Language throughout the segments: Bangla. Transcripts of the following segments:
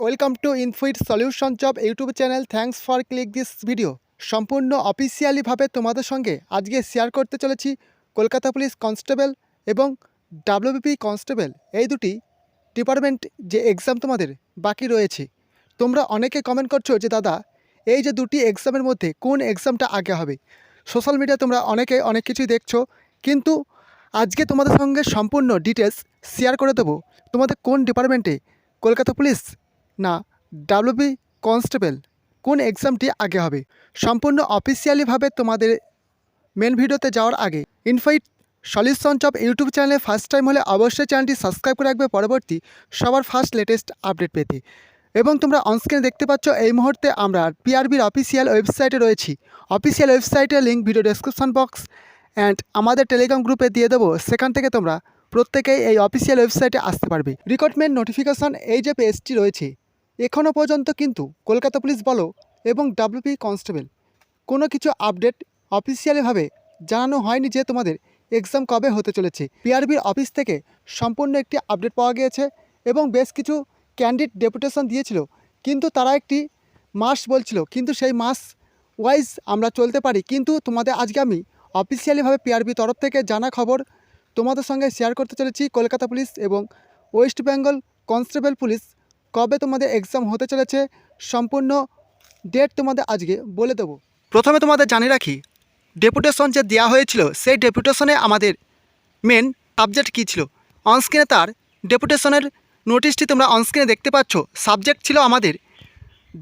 Welcome to infinite solution job YouTube channel. Thanks for click this video. সম্পূর্ণ অফিসিয়ালিভাবে তোমাদের সঙ্গে আজকে শেয়ার করতে চলেছি কলকাতা পুলিশ কনস্টেবল এবং ডাব্লিউবিপি কনস্টেবল। এই দুটি ডিপার্টমেন্ট যে এক্সাম তোমাদের বাকি রয়েছে। তোমরা অনেকে কমেন্ট করছ যে, দাদা, এই যে দুটি এক্সামের মধ্যে কোন এক্সামটা আগে হবে? সোশ্যাল মিডিয়া তোমরা অনেকে অনেক কিছুই দেখছ। কিন্তু আজকে তোমাদের সঙ্গে সম্পূর্ণ ডিটেলস শেয়ার করে দেবো। তোমাদের কোন ডিপার্টমেন্টে কলকাতা পুলিশ না ডাব্লিউবি কনস্টেবল কোন এক্সামটি আগে হবে? সম্পূর্ণ অফিসিয়ালিভাবে তোমাদের মেন ভিডিওতে যাওয়ার আগে ইনফাইট সলিউশন জব ইউটিউব চ্যানেলে ফার্স্ট টাইম হলে অবশ্যই চ্যানেলটি সাবস্ক্রাইব করে রাখবে। পরবর্তী সবার ফার্স্ট লেটেস্ট আপডেট পেতে। এবং তোমরা অনস্ক্রিনে দেখতে পাচ্ছ, এই মুহূর্তে আমরা পিআরবির অফিসিয়াল ওয়েবসাইটে রয়েছি। অফিসিয়াল ওয়েবসাইটের link video description box and আমাদের টেলিগ্রাম গ্রুপে দিয়ে দেবো। সেখান থেকে তোমরা প্রত্যেকেই এই অফিসিয়াল ওয়েবসাইটে আসতে পারবে। রিক্রুটমেন্ট নোটিফিকেশন এই যে পেজটি রয়েছে এখনও পর্যন্ত কিন্তু কলকাতা পুলিশ বলো এবং ডাব্লিউপি কনস্টেবল কোনো কিছু আপডেট অফিসিয়ালিভাবে জানানো হয়নি যে তোমাদের এক্সাম কবে হতে চলেছে। পিআরবির অফিস থেকে সম্পূর্ণ একটি আপডেট পাওয়া গিয়েছে এবং বেশ কিছু ক্যান্ডিড ডেপুটেশন দিয়েছিল, কিন্তু তারা একটি মাস বলছিল, কিন্তু সেই মাস ওয়াইজ আমরা চলতে পারি। কিন্তু তোমাদের আজকে আমি অফিসিয়ালিভাবে পিআরবি তরফ থেকে জানা খবর তোমাদের সঙ্গে শেয়ার করতে চলেছি কলকাতা পুলিশ এবং ওয়েস্ট বেঙ্গল কনস্টেবল পুলিশ কবে তোমাদের এক্সাম হতে চলেছে, সম্পূর্ণ ডেট তোমাদের আজকে বলে দেবো। প্রথমে তোমাদের জানিয়ে রাখি ডেপুটেশন যে দেওয়া হয়েছিল, সেই ডেপুটেশনে আমাদের মেন সাবজেক্ট কী ছিল? অনস্ক্রিনে তার ডেপুটেশনের নোটিশটি তোমরা অনস্ক্রিনে দেখতে পাচ্ছ। সাবজেক্ট ছিল আমাদের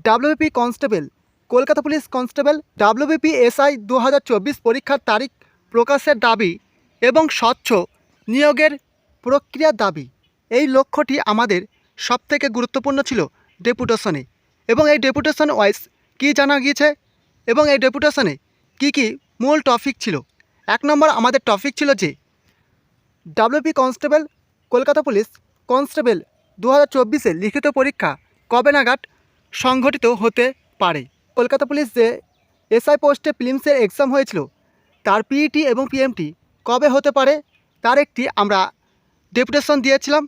WP constable Kolkata police constable WBP SI দু হাজার চব্বিশ পরীক্ষার তারিখ প্রকাশের দাবি এবং স্বচ্ছ নিয়োগের প্রক্রিয়ার দাবি। এই লক্ষ্যটি আমাদের সবথেকে গুরুত্বপূর্ণ ছিল ডেপুটেশনে। এবং এই ডেপুটেশন ওয়াইজ কী জানা গিয়েছে? এবং এই ডেপুটেশনে কি কি মূল টপিক ছিল? এক নম্বর আমাদের টপিক ছিল যে WP constable, Kolkata police constable দু হাজার লিখিত পরীক্ষা কবে নাগাদ সংঘটিত হতে পারে? কলকাতা পুলিশ যে এসআই পোস্টে ফিলিমসের এক্সাম হয়েছিল, তার পিইটি এবং পিএমটি কবে হতে পারে? তার একটি আমরা ডেপুটেশন দিয়েছিলাম।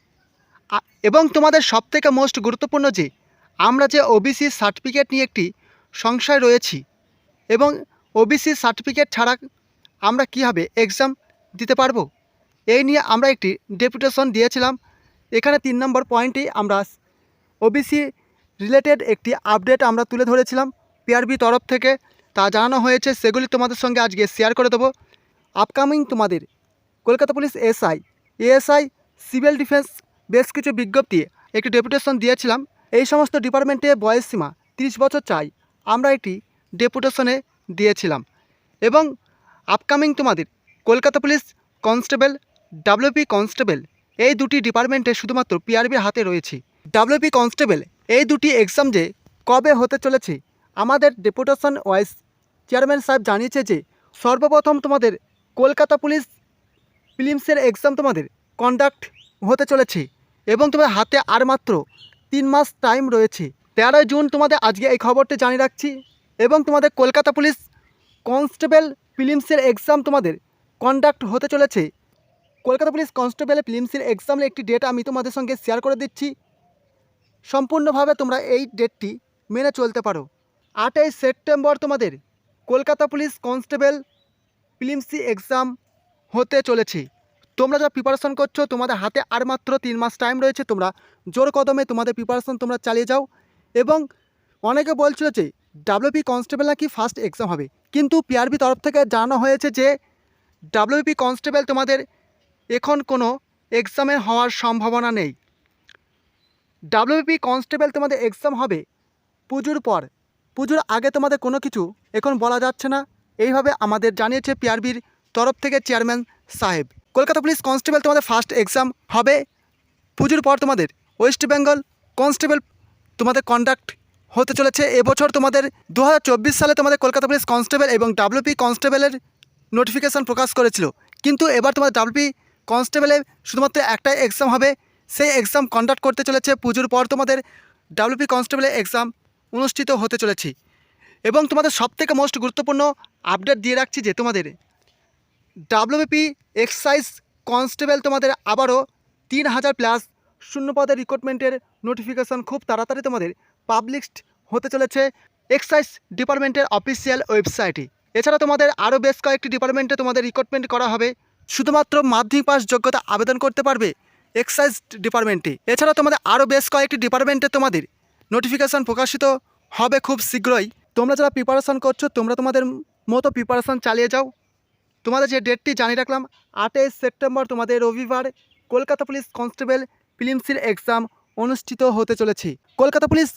এবং তোমাদের সবথেকে মোস্ট গুরুত্বপূর্ণ যে, আমরা যে ওবিসি সার্টিফিকেট নিয়ে একটি সংশয় রয়েছি এবং ওবিসি সার্টিফিকেট ছাড়া আমরা কীভাবে এক্সাম দিতে পারব? এই নিয়ে আমরা একটি ডেপুটেশন দিয়েছিলাম। এখানে তিন নম্বর পয়েন্টেই আমরা ওবিসি রিলেটেড একটি আপডেট আমরা তুলে ধরেছিলাম পিআরবি তরফ থেকে। তা জানানো হয়েছে, সেগুলি তোমাদের সঙ্গে আজকে শেয়ার করে দেবো। আপকামিং তোমাদের Kolkata police SI ASI civil defence বেশ কিছু বিজ্ঞপ্তি, একটি ডেপুটেশন দিয়েছিলাম। এই সমস্ত ডিপার্টমেন্টে বয়স সীমা তিরিশ বছর চাই। আমরা একটি ডেপুটেশনে দিয়েছিলাম। এবং আপকামিং তোমাদের, Kolkata police constable, WP constable, এই দুটি ডিপার্টমেন্টে শুধুমাত্র পিআরবির হাতে রয়েছে। ডাব্লিউপি কনস্টেবল, এই দুটি এক্সাম যে কবে হতে চলেছে, আমাদের ডেপুটেশন ওয়াইজ চেয়ারম্যান সাহেব জানিয়েছে যে, সর্বপ্রথম তোমাদের কলকাতা পুলিশ ফিলিমসের এক্সাম তোমাদের কন্ডাক্ট হতে চলেছে। এবং তোমাদের হাতে আর মাত্র তিন মাস টাইম রয়েছে। তেরোই জুন তোমাদের আজকে এই খবরটি জানিয়ে রাখছি এবং তোমাদের কলকাতা পুলিশ কনস্টেবল ফিলিমসের এক্সাম তোমাদের কন্ডাক্ট হতে চলেছে। কলকাতা পুলিশ কনস্টেবল ফিলিমসের এক্সামের একটি ডেট আমি তোমাদের সঙ্গে শেয়ার করে দিচ্ছি। সম্পূর্ণভাবে তোমরা এই ডেটটি মেনে চলতে পারো। আটই সেপ্টেম্বর তোমাদের কলকাতা পুলিশ কনস্টেবল ফিলিমসি এক্সাম হতে চলেছে। তোমরা যা প্রিপারেশন করছ, তোমাদের হাতে আর মাত্র তিন মাস টাইম রয়েছে, তোমরা জোর কদমে তোমাদের প্রিপারেশন তোমরা চালিয়ে যাও। এবং অনেকে বলছিল যে ডাব্লিউপি কনস্টেবল নাকি ফার্স্ট এক্সাম হবে? কিন্তু পিআরবি তরফ থেকে জানানো হয়েছে যে ডাব্লিউপি কনস্টেবল তোমাদের এখন কোনো এক্সামে হওয়ার সম্ভাবনা নেই। ডাব্লিউপি কনস্টেবল তোমাদের এক্সাম হবে পুজোর পর। পুজোর আগে তোমাদের কোনো কিছু এখন বলা যাচ্ছে না। এইভাবে আমাদের জানিয়েছে পিআরবির তরফ থেকে চেয়ারম্যান সাহেব। কলকাতা পুলিশ কনস্টেবল তোমাদের ফার্স্ট এক্সাম হবে। পুজোর পর তোমাদের ওয়েস্ট বেঙ্গল কনস্টেবল তোমাদের কন্ডাক্ট হতে চলেছে। এবছর তোমাদের দু হাজার চব্বিশ সালে তোমাদের কলকাতা পুলিশ কনস্টেবল এবং ডাব্লিউপি কনস্টেবলের নোটিফিকেশান প্রকাশ করেছিল। কিন্তু এবার তোমাদের ডাব্লিউপি কনস্টেবলে শুধুমাত্র একটাই এক্সাম হবে। সেই এক্সাম কন্ডাক্ট করতে চলেছে। পুজোর পর তোমাদের ডাব্লিউপি কনস্টেবলের এক্সাম অনুষ্ঠিত হতে চলেছে। এবং তোমাদের সবথেকে মোস্ট গুরুত্বপূর্ণ আপডেট দিয়ে রাখছি যে তোমাদের ডাব্লিউবিপি এক্সাইজ কনস্টেবল তোমাদের আবারও তিন হাজার প্লাস শূন্য পদের রিক্রুটমেন্টের নোটিফিকেশন খুব তাড়াতাড়ি তোমাদের পাবলিশড হতে চলেছে এক্সাইজ ডিপার্টমেন্টের অফিসিয়াল ওয়েবসাইটে এছাড়া তোমাদের আরও বেশ কয়েকটি ডিপার্টমেন্টে তোমাদের রিক্রুটমেন্ট করা হবে। শুধুমাত্র মাধ্যমিক পাস যোগ্যতা আবেদন করতে পারবে এক্সাইজ ডিপার্টমেন্টে এছাড়া তোমাদের আরও বেশ কয়েকটি ডিপার্টমেন্টে তোমাদের নোটিফিকেশান প্রকাশিত হবে খুব শীঘ্রই। তোমরা যারা প্রিপারেশন করছ, তোমরা তোমাদের মতো প্রিপারেশান চালিয়ে যাও। তোমাদের যে ডেটটি জানিয়ে রাখলাম, আটই সেপ্টেম্বর তোমাদের রবিবার কলকাতা পুলিশ কনস্টেবল ফিলিমসির এক্সাম অনুষ্ঠিত হতে চলেছে। Kolkata police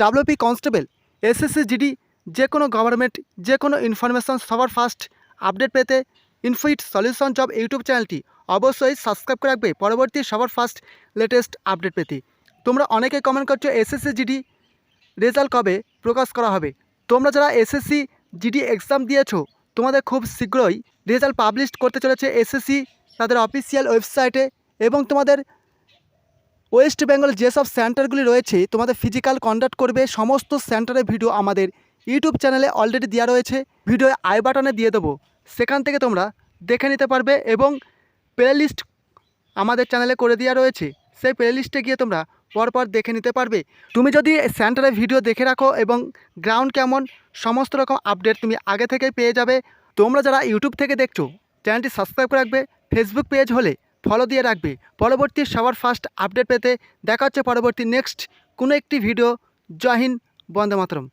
WP constable SSC GD যে কোনো গভর্নমেন্ট যে কোনো ইনফরমেশন সবার ফার্স্ট আপডেট পেতে ইনফুইট সলিউশন জব ইউটিউব চ্যানেলটি অবশ্যই সাবস্ক্রাইব করে রাখবে। পরবর্তী সবার ফার্স্ট লেটেস্ট আপডেট পেতে। তোমরা অনেকেই কমেন্ট করছ এসএসসি জিডি রেজাল্ট কবে প্রকাশ করা হবে। তোমরা যারা এসএসসি জিডি এক্সাম দিয়েছ, তোমাদের খুব শীঘ্রই রেজাল্ট পাবলিশ করতে চলেছে এসএসসি তাদের অফিসিয়াল ওয়েবসাইটে এবং তোমাদের ওয়েস্ট বেঙ্গল যেসব সেন্টারগুলি রয়েছে, তোমাদের ফিজিক্যাল কন্ডাক্ট করবে, সমস্ত সেন্টারের ভিডিও আমাদের ইউটিউব চ্যানেলে অলরেডি দেওয়া রয়েছে। ভিডিও আই বাটনে দিয়ে দেবো। সেখান থেকে তোমরা দেখে নিতে পারবে এবং প্লে লিস্ট আমাদের চ্যানেলে করে দেওয়া রয়েছে। সেই প্লে লিস্টে গিয়ে তোমরা পরপর দেখে নিতে পারবে। তুমি যদি সেন্টারের ভিডিও দেখে রাখো এবং গ্রাউন্ড কেমন, সমস্ত রকম আপডেট তুমি আগে থেকেই পেয়ে যাবে। তোমরা যারা ইউটিউব থেকে দেখছ, চ্যানেলটি সাবস্ক্রাইব করে রাখবে ফেসবুক পেজ হলে ফলো দিয়ে রাখবে। পরবর্তী সবার ফার্স্ট আপডেট পেতে দেখা হচ্ছে পরবর্তী নেক্সট কোনো একটি ভিডিও জয় হিন্দ, বন্দে মাতরম।